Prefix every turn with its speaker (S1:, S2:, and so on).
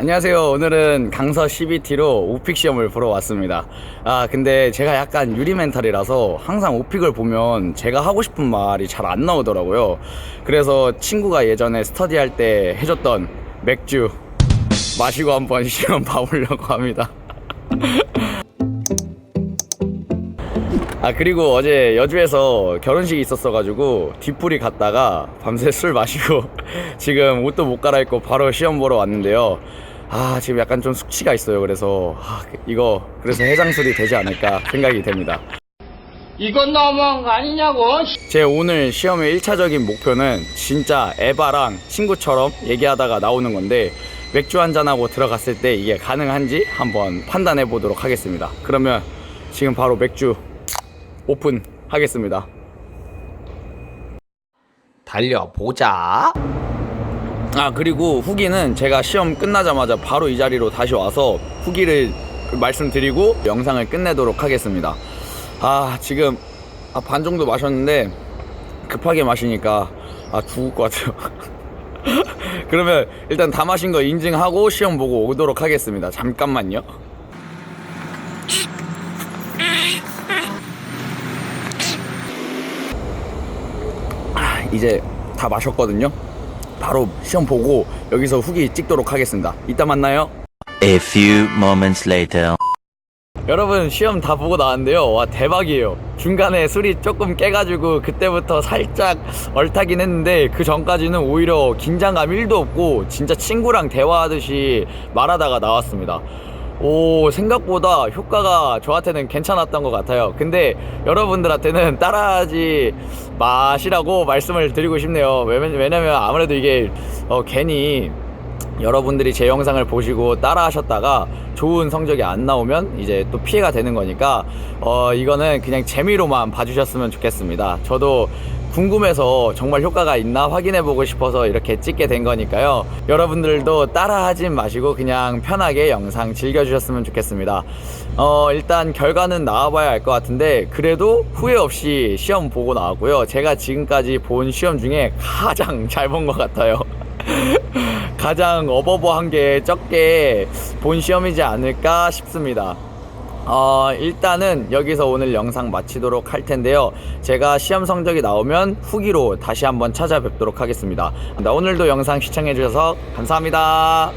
S1: 안녕하세요. 오늘은 강서 CBT로 오픽 시험을 보러 왔습니다. 아, 근데 제가 약간 유리 멘탈이라서 항상 오픽을 보면 제가 하고 싶은 말이 잘 안 나오더라고요. 그래서 친구가 예전에 스터디할 때 해줬던 맥주 마시고 한번 시험 봐보려고 합니다. 아 그리고 어제 여주에서 결혼식이 있었어가지고 뒷풀이 갔다가 밤새 술 마시고 지금 옷도 못 갈아입고 바로 시험 보러 왔는데요. 아 지금 약간 좀 숙취가 있어요. 그래서 아, 이거 그래서 해장술이 되지 않을까 생각이 됩니다.
S2: 이건 너무한 거 아니냐고.
S1: 제 오늘 시험의 1차적인 목표는 진짜 에바랑 친구처럼 얘기하다가 나오는 건데 맥주 한잔하고 들어갔을 때 이게 가능한지 한번 판단해 보도록 하겠습니다. 그러면 지금 바로 맥주 오픈 하겠습니다. 달려보자. 아 그리고 후기는 제가 시험 끝나자마자 바로 이 자리로 다시 와서 후기를 말씀드리고 영상을 끝내도록 하겠습니다. 아 지금 아, 반 정도 마셨는데 급하게 마시니까 아 죽을 것 같아요. 그러면 일단 다 마신 거 인증하고 시험 보고 오도록 하겠습니다. 잠깐만요 이제 다 마셨거든요. 바로 시험 보고 여기서 후기 찍도록 하겠습니다. 이따 만나요.
S3: A few moments later.
S1: 여러분 시험 다 보고 나왔는데요. 와 대박이에요. 중간에 술이 조금 깨가지고 그때부터 살짝 얼타긴 했는데 그 전까지는 오히려 긴장감 1도 없고 진짜 친구랑 대화하듯이 말하다가 나왔습니다 오 생각보다 효과가 저한테는 괜찮았던 것 같아요. 근데 여러분들한테는 따라하지 마시라고 말씀을 드리고 싶네요. 왜냐- 왜냐면 아무래도 이게 어, 괜히 여러분들이 제 영상을 보시고 따라 하셨다가 좋은 성적이 안 나오면 이제 또 피해가 되는 거니까 어 이거는 그냥 재미로만 봐주셨으면 좋겠습니다. 저도 궁금해서 정말 효과가 있나 확인해 보고 싶어서 이렇게 찍게 된 거니까요. 여러분들도 따라 하진 마시고 그냥 편하게 영상 즐겨 주셨으면 좋겠습니다. 어, 일단 결과는 나와봐야 알 것 같은데 그래도 후회 없이 시험 보고 나왔고요. 제가 지금까지 본 시험 중에 가장 잘 본 것 같아요. 가장 어버버한 게 적게 본 시험이지 않을까 싶습니다. 어, 일단은 여기서 오늘 영상 마치도록 할 텐데요. 제가 시험 성적이 나오면 후기로 다시 한번 찾아뵙도록 하겠습니다. 오늘도 영상 시청해주셔서 감사합니다.